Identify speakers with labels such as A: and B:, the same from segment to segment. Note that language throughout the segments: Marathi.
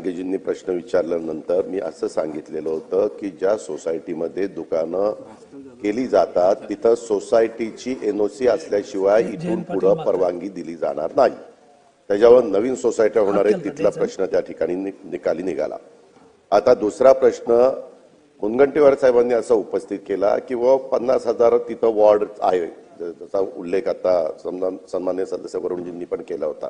A: गाडगेजींनी प्रश्न विचारल्यानंतर मी असं सांगितलेलं होतं की ज्या सोसायटीमध्ये दुकानं केली जातात तिथं सोसायटीची एनओसी असल्याशिवाय इथून पुढे परवानगी दिली जाणार नाही. त्याच्यावर नवीन सोसायट्या होणार आहेत तिथला प्रश्न त्या ठिकाणी निकाली निघाला. आता दुसरा प्रश्न मुनगंटीवार साहेबांनी असा उपस्थित केला की व पन्नास हजार तिथं वॉर्ड आहे. त्याचा उल्लेख आता सन्मान- सन्मान्य सदस्य वरुणजींनी पण केला होता.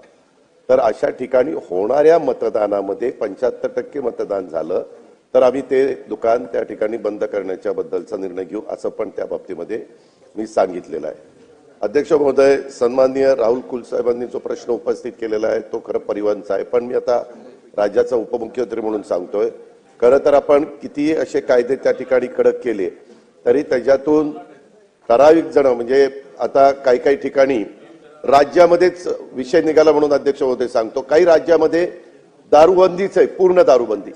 A: तर अशा ठिकाणी होणाऱ्या मतदानामध्ये पंच्याहत्तर टक्के मतदान झालं तर आम्ही ते दुकान त्या ठिकाणी बंद करण्याच्या बद्दलचा निर्णय घेऊ असं पण त्या बाबतीमध्ये मी सांगितलेलं आहे. अध्यक्ष महोदय सन्माननीय राहुल कुलसाहेबांनी जो प्रश्न उपस्थित केलेला आहे तो खरं परिवहनचा आहे. पण मी आता राज्याचा उपमुख्यमंत्री म्हणून सांगतोय खरं तर आपण कितीही असे कायदे त्या ठिकाणी कडक केले तरी त्याच्यातून ठराविक जण म्हणजे आता काही काही ठिकाणी राज्यामध्येच विषय निघाला म्हणून अध्यक्ष होते सांगतो. काही राज्यामध्ये दारूबंदीच आहे पूर्ण दारूबंदी.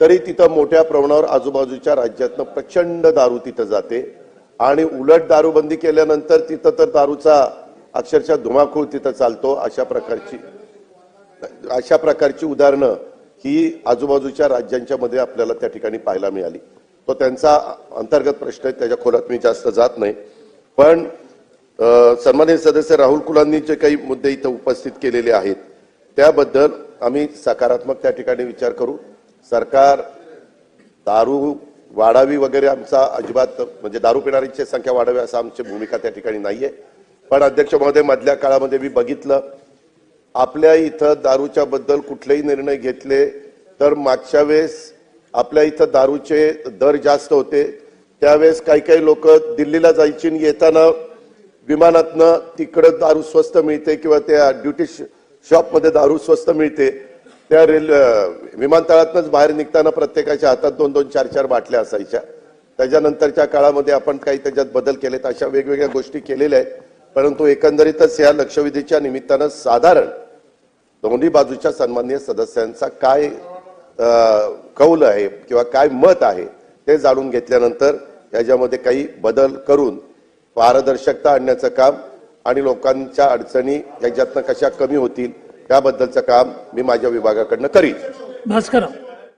A: तरी तिथं मोठ्या प्रमाणावर आजूबाजूच्या राज्यातनं प्रचंड दारू तिथं जाते. आणि उलट दारूबंदी केल्यानंतर तिथं तर दारूचा अक्षरशः धुमाकूळ तिथं चालतो. अशा प्रकारची अशा प्रकारची उदाहरणं ही आजूबाजूच्या राज्यांच्या मध्ये आपल्याला त्या ठिकाणी पाहायला मिळाली. तो त्यांचा अंतर्गत प्रश्न आहे त्याच्या खोलात मी जास्त जात नाही. पण सन्मानित सन्माननीय सदस्य राहुल कुलांनी जे काही मुद्दे इथं उपस्थित केलेले आहेत त्याबद्दल आम्ही सकारात्मक त्या ठिकाणी विचार करू. सरकार दारू वाढावी वगैरे आमचा अजिबात म्हणजे दारू पिणाऱ्यांची संख्या वाढावी असं आमची भूमिका त्या ठिकाणी नाहीये. पण अध्यक्ष महोदय मधल्या काळामध्ये मी बघितलं आपल्या इथं दारूच्या बद्दल कुठलेही निर्णय घेतले तर मागच्या वेळेस आपल्या इथं दारूचे दर जास्त होते. त्यावेळेस काही काही लोक दिल्लीला जायची आणि येताना विमानातनं तिकडं दारू स्वस्त मिळते किंवा त्या ड्युटी शॉपमध्ये दारू स्वस्त मिळते त्या रेल अं, विमानतळातनंच बाहेर निघताना प्रत्येकाच्या हातात दोन दोन चार चार बाटल्या असायच्या. त्याच्यानंतरच्या काळामध्ये आपण काही त्याच्यात बदल केलेत अशा वेगवेगळ्या गोष्टी केलेल्या आहेत. परंतु एकंदरीतच या लक्षवेधीच्या निमित्तानं साधारण दोन्ही बाजूच्या सन्माननीय सदस्यांचा काय कौल आहे किंवा काय मत आहे ते जाणून घेतल्यानंतर याच्यामध्ये काही बदल करून पारदर्शकता आणण्याचं काम आणि लोकांच्या अडचणी ह्याच्यातनं कशा कमी होतील याबद्दलचं काम मी माझ्या विभागाकडनं करीन
B: भास्कर